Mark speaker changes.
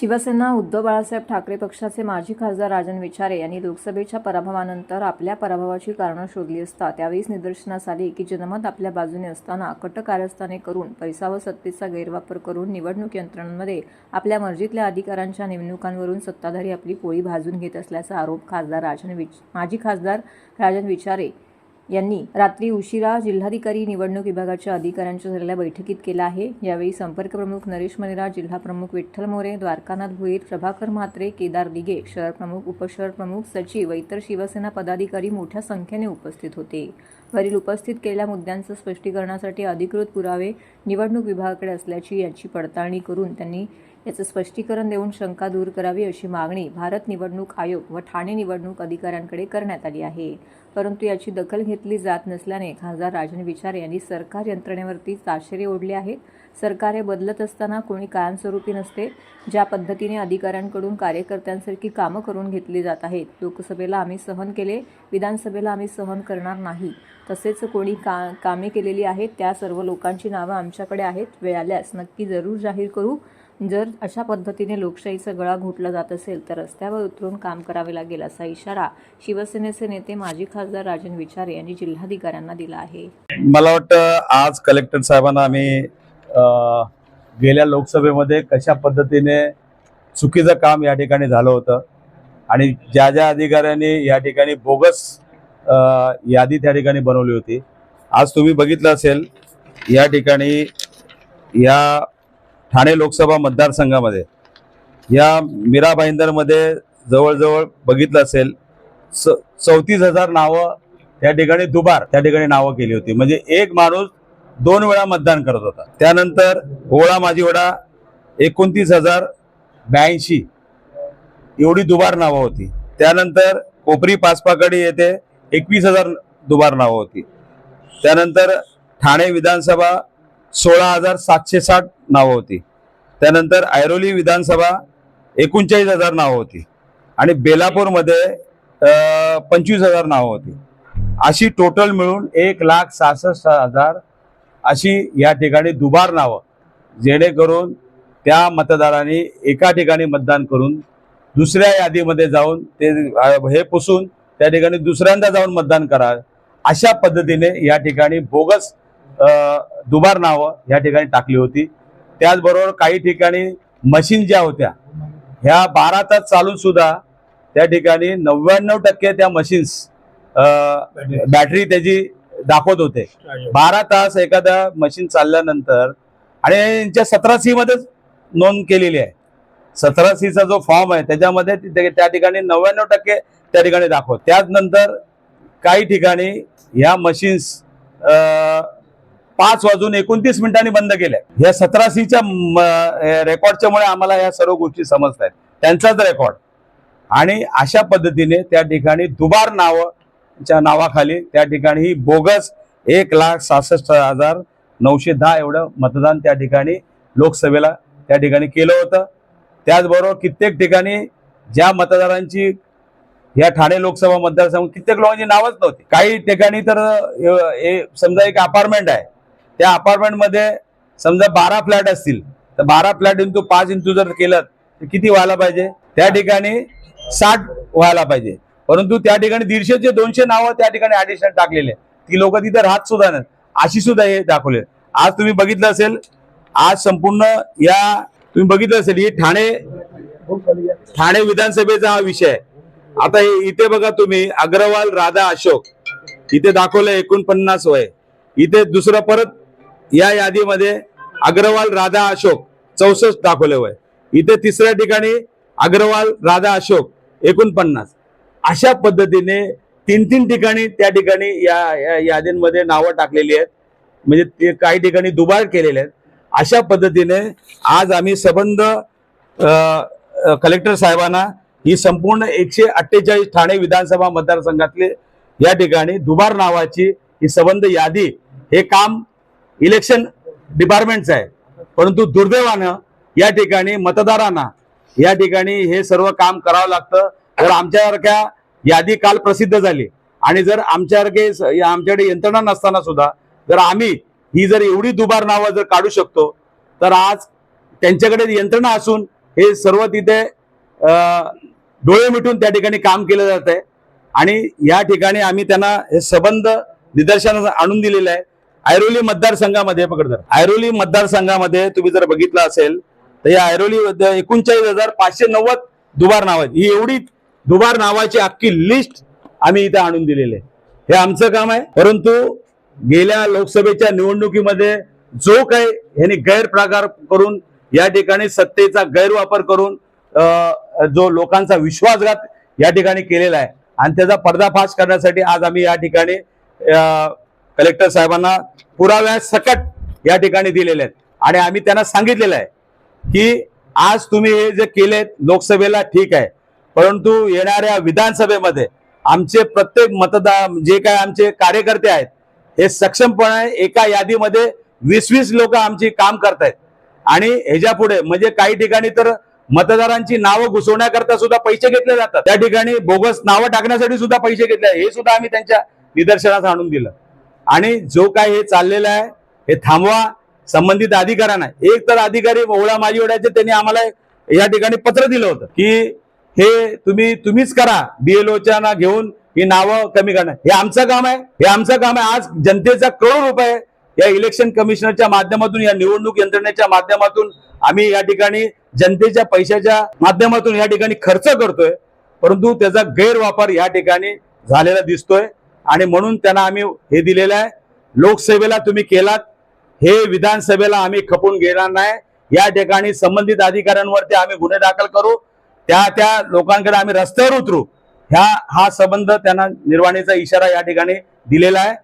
Speaker 1: शिवसेना उद्धव बाळासाहेब ठाकरे पक्षाचे माजी खासदार राजन विचारे यांनी लोकसभेच्या पराभवानंतर आपल्या पराभवाची कारणं शोधली असता त्यावेळीच निदर्शनास आले की जनमत आपल्या बाजूने असताना कट कारस्थाने करून पैसा व सत्तेचा गैरवापर करून निवडणूक यंत्रणांमध्ये आपल्या मर्जीतल्या अधिकारांच्या नेमणुकांवरून सत्ताधारी आपली पोळी भाजून घेत असल्याचा आरोप खासदार राजन विच माजी खासदार राजन विचारे यांनी रात्री उशिरा जिल्हाधिकारी निवडणूक विभागाच्या अधिकाऱ्यांच्या झालेल्या बैठकीत केला आहे. यावेळी संपर्क प्रमुख नरेश मनेरा जिल्हा प्रमुख विठ्ठल मोरे द्वारकानाथ भुईर प्रभाकर म्हात्रे केदार दिगे शहर प्रमुख उपशहर प्रमुख सचिव व इतर शिवसेना पदाधिकारी मोठ्या संख्येने उपस्थित होते. वरील उपस्थित केलेल्या मुद्द्यांचं स्पष्टीकरणासाठी अधिकृत पुरावे निवडणूक विभागाकडे असल्याची याची पडताळणी करून त्यांनी याचं स्पष्टीकरण देऊन शंका दूर करावी अशी मागणी भारत निवडणूक आयोग व ठाणे निवडणूक अधिकाऱ्यांकडे करण्यात आली आहे. परंतु याची दखल घेतली जात नसल्याने खासदार राजन विचारे यांनी सरकार यंत्रणेवरती ताशेरे ओढले आहेत. सरकार हे बदलत असताना कोणी कायमस्वरूपी नसते. ज्या पद्धतीने अधिकाऱ्यांकडून कार्यकर्त्यांसारखी कामं करून घेतली जात आहेत लोकसभेला आम्ही सहन केले विधानसभेला आम्ही सहन करणार नाही. तसेच कोणी का कामे केलेली आहेत त्या सर्व लोकांची नावं आमच्याकडे आहेत. वेळ आल्यास नक्की जरूर जाहीर करू. जर अशा पद्धतीने लोकशाहीचा गळा घोटला जात असेल तर रस्त्यावर उतरून काम करावे लागेल असा इशारा शिवसेनेचे नेते माजी खासदार राजन विचारे यांनी जिल्हाधिकाऱ्यांना दिला आहे.
Speaker 2: मला वाटतं आज कलेक्टर साहेबांना आम्ही गेल्या लोकसभेमध्ये कशा पद्धतीने चुकीचं काम या ठिकाणी झालं होतं आणि ज्या ज्या अधिकाऱ्यांनी या ठिकाणी बोगस यादी त्या ठिकाणी बनवली होती. आज तुम्ही बघितलं असेल या ठिकाणी या ठाणे लोकसभा मतदारसंघामध्ये. या मीरा भाईंदरमध्ये जवळजवळ बघितलं असेल स चौतीस हजार नावं त्या ठिकाणी दुबार त्या ठिकाणी नावं केली होती. म्हणजे एक माणूस दोन वेळा मतदान करत होता. त्यानंतर ओळा माझी वडा एकोणतीस हजार ब्याऐंशी एवढी दुबार नावं होती. त्यानंतर कोपरी पाचपाकडी येथे एकवीस हजार दुबार नावं होती. त्यानंतर ठाणे विधानसभा सोळा हजार सातशे साठ नावं होती. त्यानंतर ऐरोली विधानसभा एकोणचाळीस हजार नावं होती. आणि बेलापूरमध्ये पंचवीस हजार नावं होती. अशी टोटल मिळून एक लाख सहासष्ट हजार अशी या ठिकाणी दुबार नावं. जेणेकरून त्या मतदारांनी एका ठिकाणी मतदान करून दुसऱ्या यादीमध्ये जाऊन ते हे पुसून त्या ठिकाणी दुसऱ्यांदा जाऊन मतदान करा अशा पद्धतीने या ठिकाणी बोगस दुबार नावं या ठिकाणी टाकली होती. त्याचबरोबर काही ठिकाणी मशीन ज्या होत्या ह्या बारा तास चालून सुद्धा त्या ठिकाणी नव्याण्णव टक्के त्या मशीन्स बॅटरी त्याची दाखवत होते. बारा तास एखाद्या मशीन चालल्यानंतर आणि यांच्या सतरा सी मध्येच नोंद केलेली आहे. सतरा सीचा जो फॉर्म आहे त्याच्यामध्ये त्या ठिकाणी नव्याण्णव टक्के त्या ठिकाणी दाखवत. त्यानंतर काही ठिकाणी ह्या मशीन्स पाच वाजून एकोणतीस मिनिटांनी बंद केल्या. या सतरा सीच्या रेकॉर्डच्या मुळे आम्हाला या सर्व गोष्टी समजत आहेत त्यांचाच रेकॉर्ड. आणि अशा पद्धतीने त्या ठिकाणी दुबार नावाच्या नावाखाली त्या ठिकाणी ही बोगस एक लाख सहासष्ट हजार नऊशे दहा एवढं मतदान त्या ठिकाणी लोकसभेला त्या ठिकाणी केलं होतं. त्याचबरोबर कित्येक ठिकाणी ज्या मतदारांची या ठाणे लोकसभा मतदारसंघ कित्येक लोकांची नावच नव्हती. काही ठिकाणी तर हे समजा एक अपार्टमेंट आहे. त्या अपार्टमेंटमध्ये समजा बारा फ्लॅट असतील तर बारा फ्लॅट इंटू पाच इंटू जर केलं तर किती व्हायला पाहिजे? त्या ठिकाणी साठ व्हायला पाहिजे. परंतु त्या ठिकाणी दीडशेचे दोनशे नावं त्या ठिकाणी ॲडिशनल टाकलेले. ती लोक तिथे राहत सुद्धा नाही अशी सुद्धा हे दाखवले. आज तुम्ही बघितलं असेल आज संपूर्ण या तुम्ही बघितलं असेल ही ठाणे ठाणे विधानसभेचा हा विषय. आहे आता हे इथे बघा तुम्ही अग्रवाल राधा अशोक. इथे दाखवलं एकोणपन्नास वय. इथे दुसरं परत या यादीमध्ये अग्रवाल राधा अशोक चौसष्ट दाखवले वय. इथे तिसऱ्या ठिकाणी अग्रवाल राधा अशोक एकोणपन्नास. अशा पद्धतीने तीन तीन ठिकाणी त्या ठिकाणी या या यादींमध्ये नावं टाकलेली आहेत. म्हणजे ते काही ठिकाणी दुबार केलेले आहेत. अशा पद्धतीने आज आम्ही सबंध कलेक्टर साहेबांना ही संपूर्ण एकशे अठ्ठेचाळीस ठाणे विधानसभा मतदारसंघातले या ठिकाणी दुबार नावाची ही सबंध यादी हे काम इलेक्शन डिपार्टमेंटचं आहे. परंतु दुर्दैवानं या ठिकाणी मतदारांना या ठिकाणी हे सर्व काम करावं लागतं. जर आमच्यासारख्या यादी काल प्रसिद्ध झाली आणि जर आमच्यासारखे स- या- आमच्याकडे यंत्रणा नसताना सुद्धा जर आम्ही ही जर एवढी दुबार नावं जर काढू शकतो तर आज त्यांच्याकडे यंत्रणा असून हे सर्व तिथे डोळे मिटून त्या ठिकाणी काम केलं जात आहे आणि या ठिकाणी आम्ही त्यांना हे संबंध निदर्शनास आणून दिलेलं आहे. ऐरोली मतदारसंघामध्ये पकडतात ऐरोली मतदारसंघामध्ये तुम्ही जर बघितलं असेल तर या ऐरोली एकोणचाळीस हजार पाचशे नव्वद दुबार नाव आहेत. ही एवढी दुबार नावाची अख्खी लिस्ट आम्ही इथे आणून दिलेली आहे. हे आमचं काम आहे. परंतु गेल्या लोकसभेच्या निवडणुकीमध्ये जो काही यांनी गैरप्रकार करून या ठिकाणी सत्तेचा गैरवापर करून जो लोकांचा विश्वासघात या ठिकाणी केलेला आहे. आणि त्याचा पर्दाफाश करण्यासाठी आज आम्ही या ठिकाणी कलेक्टर साहेबांना पुराव्या सकट या ठिकाणी दिलेले आहेत. आणि आम्ही त्यांना सांगितलेलं आहे की आज तुम्ही हे जे केलेत लोकसभेला ठीक आहे. परंतु येणाऱ्या विधानसभेमध्ये आमचे प्रत्येक मतदार जे काय आमचे कार्यकर्ते आहेत हे सक्षमपणे एका यादीमध्ये वीस वीस लोक आमची काम करतायत. आणि ह्याच्या पुढे म्हणजे काही ठिकाणी तर मतदारांची नावं घुसवण्याकरता सुद्धा पैसे घेतले जातात. त्या ठिकाणी बोगस नावं टाकण्यासाठी सुद्धा पैसे घेतले हे सुद्धा आम्ही त्यांच्या निदर्शनास आणून दिलं. आणि जो काय हे चाललेलं आहे हे थांबवा संबंधित अधिकाऱ्यांना. एक तर अधिकारी ओळा माझी ओढ्याचे त्यांनी आम्हाला या ठिकाणी पत्र दिलं होतं की हे तुम्ही तुम्हीच करा बीएलओच्या ना घेऊन ही नावं कमी करणं हे आमचं काम आहे हे आमचं काम आहे. आज जनतेचा करोड रुपये या इलेक्शन कमिशनरच्या माध्यमातून या निवडणूक यंत्रणेच्या माध्यमातून आम्ही या ठिकाणी जनतेच्या पैशाच्या माध्यमातून या ठिकाणी खर्च करतोय. परंतु त्याचा गैरवापर या ठिकाणी झालेला दिसतोय. आणि म्हणून त्यांना आम्ही हे दिलेलं आहे. लोकसेवेला तुम्ही केलात हे विधानसभेला आम्ही खपून घेणार नाही. या ठिकाणी संबंधित अधिकाऱ्यांवरती आम्ही गुन्हे दाखल करू. त्या त्या लोकांकडे आम्ही रस्त्यावर उतरू. ह्या हा संबंध त्यांना निर्वाणीचा इशारा या ठिकाणी दिलेला आहे.